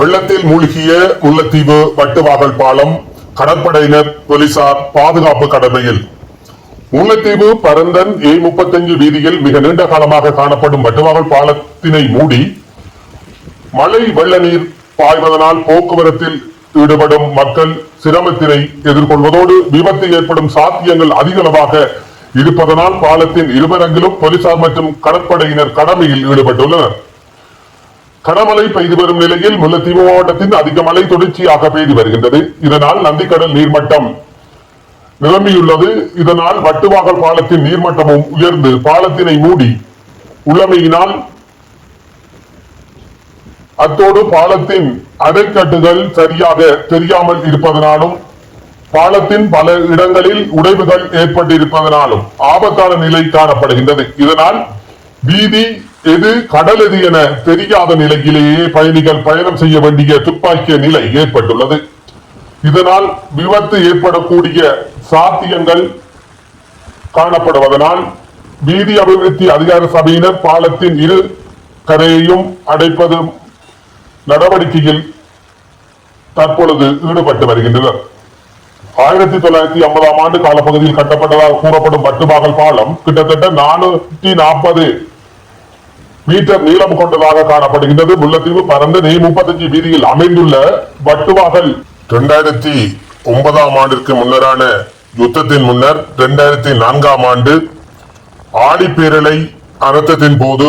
வெள்ளத்தில் மூழ்கிய முல்லைத்தீவு வட்டுவாகல் பாலம் கடற்படையினர் போலீசார் பாதுகாப்பு கடமையில். முல்லைத்தீவு பரந்தன் ஏ முப்பத்தஞ்சு வீதியில் மிக நீண்ட காலமாக காணப்படும் வட்டுவாகல் பாலத்தினை மூடி மழை வெள்ள நீர் பாய்வதனால் போக்குவரத்தில் ஈடுபடும் மக்கள் சிரமத்தினை எதிர்கொள்வதோடு விபத்து ஏற்படும் சாத்தியங்கள் அதிகளவாக இருப்பதனால் பாலத்தின் இருபரங்கிலும் போலீசார் மற்றும் கடற்படையினர் கடமையில் ஈடுபட்டுள்ளனர். கனமழை பெய்து வரும் நிலையில் முல்லைத்தீவு மாவட்டத்தின் அதிக மழை தொடர்ச்சியாக பெய்து வருகின்றது. இதனால் நந்திக்கடல் நீர்மட்டம் நிரம்பியுள்ளது. இதனால் வட்டுவாகல் பாலத்தின் நீர்மட்டமும் உயர்ந்து பாலத்தினை மூடி உள்ளமையினால் அத்தோடு பாலத்தின் அடைக்கட்டுகள் சரியாக தெரியாமல் இருப்பதனாலும் பாலத்தின் பல இடங்களில் உடைவுகள் ஏற்பட்டிருப்பதனாலும் ஆபத்தான நிலை காணப்படுகின்றது. இதனால் வீதி எது கடல் எது என தெரியாத நிலையிலேயே பயணிகள் பயணம் செய்ய வேண்டிய துப்பாக்கிய நிலை ஏற்பட்டுள்ளது. இதனால் விபத்து ஏற்படக்கூடிய சாத்தியங்கள் காணப்படுவதனால் வீதி அபிவிருத்தி அதிகார சபையினர் பாலத்தின் இரு கரையையும் அடைப்பது நடவடிக்கையில் தற்பொழுது ஈடுபட்டு வருகின்றனர். ஆயிரத்தி தொள்ளாயிரத்தி ஐம்பதாம் ஆண்டு காலப்பகுதியில் கட்டப்பட்டதாக கூறப்படும் வட்டுவாகல் பாலம் கிட்டத்தட்ட நானூற்றி நாற்பது மீட்டர் நீளம் கொண்டதாக காணப்படுகின்றது. முல்லைத்தீவு பரந்த நெய் முப்பத்தஞ்சு வீதியில் அமைந்துள்ள வட்டுவாகல். இரண்டாயிரத்தி ஒன்பதாம் ஆண்டிற்கு முன்னரான யுத்தத்தின் முன்னர் இரண்டாயிரத்தி நான்காம் ஆண்டு ஆடிப்பேரலை அனர்த்தத்தின் போது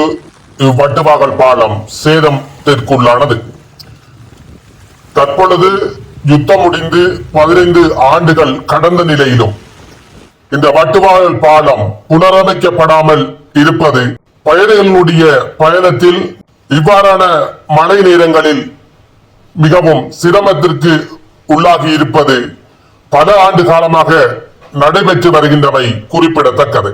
இவ்வட்டுவாகல் பாலம் சேதத்திற்குள்ளானது. தற்பொழுது யுத்தம் முடிந்து பதினைந்து ஆண்டுகள் கடந்த நிலையிலும் இந்த வட்டுவாகல் பாலம் புனரமைக்கப்படாமல் இருப்பது பயணிகளுடைய பயணத்தில் இவ்வாறான மழை நேரங்களில் மிகவும் சிரமத்திற்கு உள்ளாகி இருப்பது பல ஆண்டு காலமாக நடைபெற்று வருகின்றவை குறிப்பிடத்தக்கது.